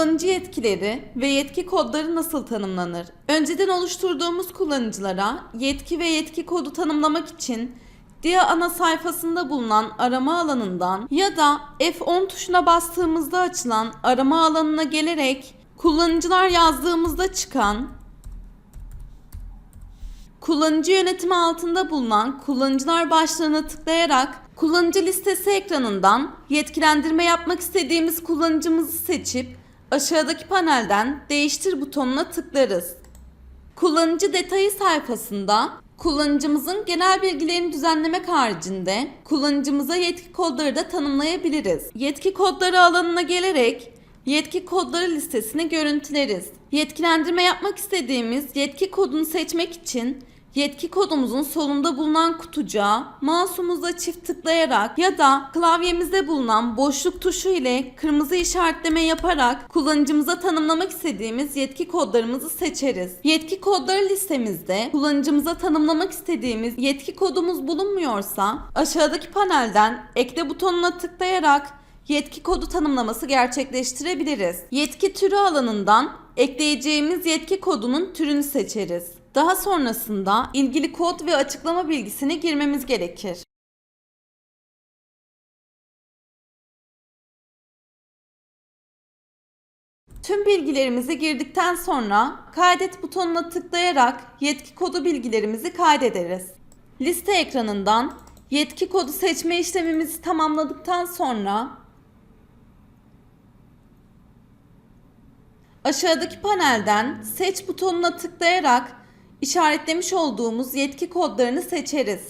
kullanıcı yetkileri ve yetki kodları nasıl tanımlanır? Önceden oluşturduğumuz kullanıcılara yetki ve yetki kodu tanımlamak için DIA ana sayfasında bulunan arama alanından ya da F10 tuşuna bastığımızda açılan arama alanına gelerek kullanıcılar yazdığımızda çıkan Kullanıcı yönetimi altında bulunan kullanıcılar başlığına tıklayarak kullanıcı listesi ekranından yetkilendirme yapmak istediğimiz kullanıcımızı seçip aşağıdaki panelden değiştir butonuna tıklarız. Kullanıcı detayı sayfasında kullanıcımızın genel bilgilerini düzenlemek haricinde kullanıcımıza yetki kodları da tanımlayabiliriz. Yetki kodları alanına gelerek yetki kodları listesini görüntüleriz. Yetkilendirme yapmak istediğimiz yetki kodunu seçmek için yetki kodumuzun solunda bulunan kutucuğa mouse'umuzla çift tıklayarak ya da klavyemizde bulunan boşluk tuşu ile kırmızı işaretleme yaparak kullanıcımıza tanımlamak istediğimiz yetki kodlarımızı seçeriz. Yetki kodları listemizde kullanıcımıza tanımlamak istediğimiz yetki kodumuz bulunmuyorsa aşağıdaki panelden ekle butonuna tıklayarak yetki kodu tanımlaması gerçekleştirebiliriz. Yetki türü alanından ekleyeceğimiz yetki kodunun türünü seçeriz. Daha sonrasında ilgili kod ve açıklama bilgisini girmemiz gerekir. Tüm bilgilerimizi girdikten sonra kaydet butonuna tıklayarak yetki kodu bilgilerimizi kaydederiz. Liste ekranından yetki kodu seçme işlemimizi tamamladıktan sonra aşağıdaki panelden seç butonuna tıklayarak işaretlemiş olduğumuz yetki kodlarını seçeriz.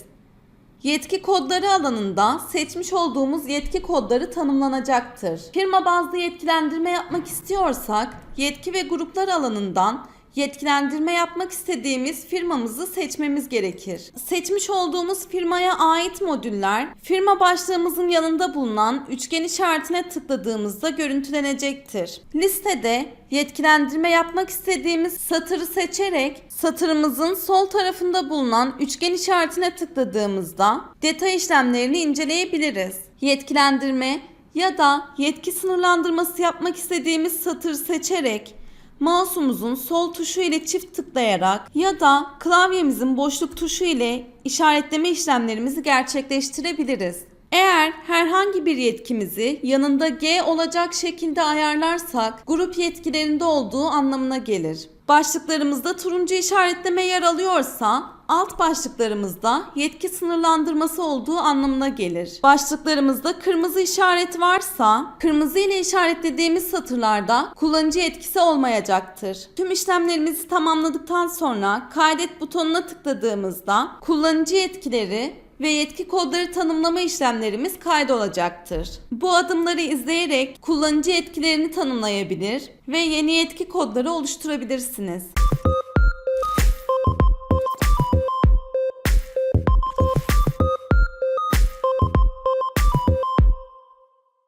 Yetki kodları alanında seçmiş olduğumuz yetki kodları tanımlanacaktır. Firma bazlı yetkilendirme yapmak istiyorsak yetki ve gruplar alanından yetkilendirme yapmak istediğimiz firmamızı seçmemiz gerekir. Seçmiş olduğumuz firmaya ait modüller firma başlığımızın yanında bulunan üçgen işaretine tıkladığımızda görüntülenecektir. Listede yetkilendirme yapmak istediğimiz satırı seçerek satırımızın sol tarafında bulunan üçgen işaretine tıkladığımızda detay işlemlerini inceleyebiliriz. Yetkilendirme ya da yetki sınırlandırması yapmak istediğimiz satırı seçerek mouse'umuzun sol tuşu ile çift tıklayarak ya da klavyemizin boşluk tuşu ile işaretleme işlemlerimizi gerçekleştirebiliriz. Eğer herhangi bir yetkimizi yanında G olacak şekilde ayarlarsak grup yetkilerinde olduğu anlamına gelir. Başlıklarımızda turuncu işaretleme yer alıyorsa alt başlıklarımızda yetki sınırlandırması olduğu anlamına gelir. Başlıklarımızda kırmızı işaret varsa kırmızı ile işaretlediğimiz satırlarda kullanıcı yetkisi olmayacaktır. Tüm işlemlerimizi tamamladıktan sonra kaydet butonuna tıkladığımızda kullanıcı yetkileri ve yetki kodları tanımlama işlemlerimiz kaydolacaktır. Bu adımları izleyerek kullanıcı yetkilerini tanımlayabilir ve yeni yetki kodları oluşturabilirsiniz.